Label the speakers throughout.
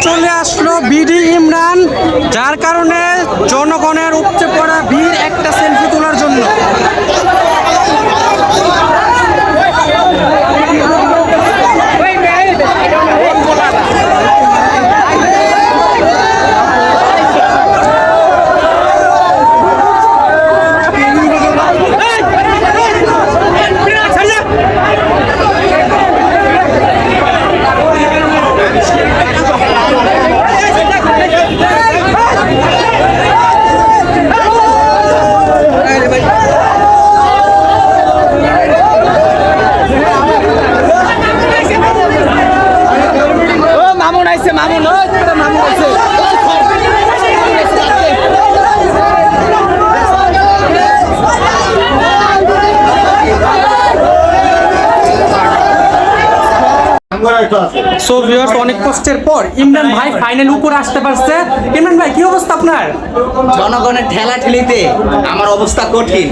Speaker 1: চলে আসলো বিডি ইমরান যার কারণে জনগণের উপচে পড়া ভিড় একটা সেলফি তোলার জন্য
Speaker 2: ও ser mais
Speaker 1: সো ভিউয়ার্স অনেক কষ্টের পর ইমরান ভাই ফাইনাল উপরে আসতে পারছে। ইমরান ভাই কি অবস্থা আপনার?
Speaker 2: জনগণের ঠেলা ঠেলিতে আমার অবস্থা কঠিন।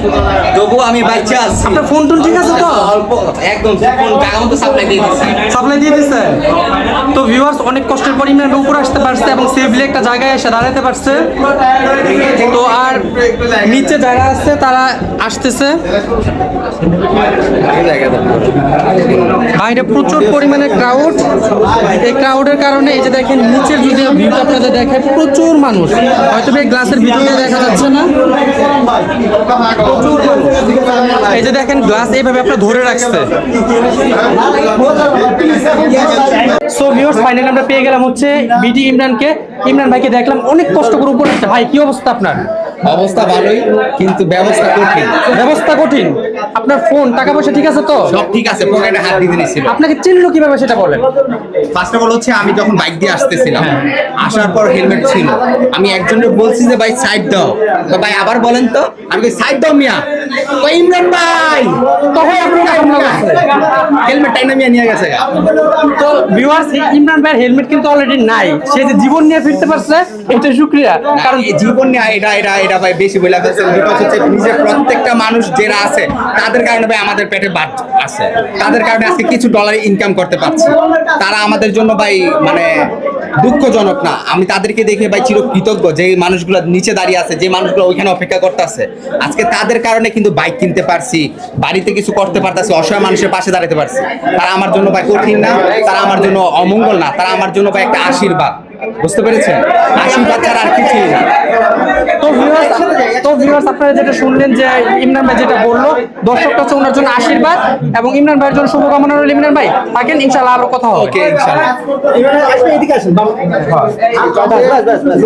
Speaker 2: তবু আমি বাচ্চা আছি।
Speaker 1: আপনার ফোন টোন ঠিক আছে তো?
Speaker 2: অল্প একদম ফোন টাকা মতো সাপ্লাই দিয়ে দিচ্ছি।
Speaker 1: সাপ্লাই দিয়ে দিছে? তো ভিউয়ার্স অনেক কষ্টের পর ইমরান উপরে আসতে পারছে এবং সেফলি একটা জায়গায় এসে দাঁড়াতে পারছে। তো আর নিচে যারা আছে তারা আসতেছে। বাইরে প্রচুর পরিমাণে ক্রাউড এই ক্রাউডের কারণে এই যে দেখেন নিচের যদি ভিউটা আপনাদের দেখে প্রচুর মানুষ। হয়তো এই গ্লাসের ভিতরে দেখা যাচ্ছে না। প্রচুর মানুষ। এই যে দেখেন গ্লাস এইভাবে আপনার ধরে রাখছে। সো ভিউয়ার্স ফাইনালি আমরা পেয়ে গেলাম হচ্ছে বিডি ইমরানকে। ইমরান ভাইকে দেখলাম অনেক কষ্ট করে উপরে। ভাই কি অবস্থা আপনার?
Speaker 2: অবস্থা ভালোই কিন্তু ব্যবস্থা কঠিন।
Speaker 1: ব্যবস্থা কঠিন। আপনার ফোন টাকা পয়সা ঠিক আছে তো?
Speaker 2: সব ঠিক আছে পকেটে হাত দিতে নিছিল
Speaker 1: আপনাকে চিনলো কীভাবে সেটা বলেন।
Speaker 2: ফার্স্ট অফ অল হচ্ছে আমি যখন বাইক দিয়ে আসতেছিলাম আসার পর হেলমেট ছিল। আমি একজনের বলছি যে ভাই সাইড দাও। তো ভাই আবার বলেন তো আমি সাইড দাও মিয়া। কই ইমরান ভাই
Speaker 1: তখন।
Speaker 2: হেলমেট টাইনা মিয়া নিয়ে গেছে।
Speaker 1: তো ভিউয়ার্স ইমরান ভাইয়ের হেলমেট কিন্তু অলরেডি নাই। সে যে জীবন নিয়ে ফিরতে পারছে এটা শুক্রিয়া।
Speaker 2: কারণ জীবন নিয়ে এটা এটা এটা ভাই বেশি বলে বিকজ হচ্ছে নিজের প্রত্যেকটা মানুষ যারা আছে তাদের কারণে ভাই আমাদের পেটে বাদ আছে। তাদের কারণে আজকে কিছু ডলার ইনকাম করতে পারছি। তারা আমাদের জন্য ভাই মানে দুঃখজনক না। আমি তাদেরকে দেখে ভাই চির কৃতজ্ঞ যে মানুষগুলো নিচে দাঁড়িয়ে আছে, যে মানুষগুলো ওইখানে অপেক্ষা করতে আছে আজকে তাদের কারণে কিন্তু বাইক কিনতে পারছি, বাড়িতে কিছু করতে পারতেছি, অসহায় মানুষের পাশে দাঁড়াতে পারছি। তারা আমার জন্য ভাই কঠিন না, তারা আমার জন্য অমঙ্গল না, তারা আমার জন্য ভাই একটা আশীর্বাদ। বুঝতে পেরেছেন? আশীর্বাদ ছাড়া আর কিছুই না।
Speaker 1: ভিউয়ার্স আপনারা যেটা শুনলেন যে ইমরান ভাই যেটা বলল দর্শকটা হচ্ছে ওনার জন্য আশীর্বাদ এবং ইমরান ভাইয়ের জন্য শুভকামনা রইল। ইমরান ভাই থাকেন ইনশাআল্লাহ আরও কথা হবে।
Speaker 2: ওকে ইনশাআল্লাহ।
Speaker 3: এদিকে আসেন বাম- হ্যাঁ। বাস, বাস, বাস, বাস।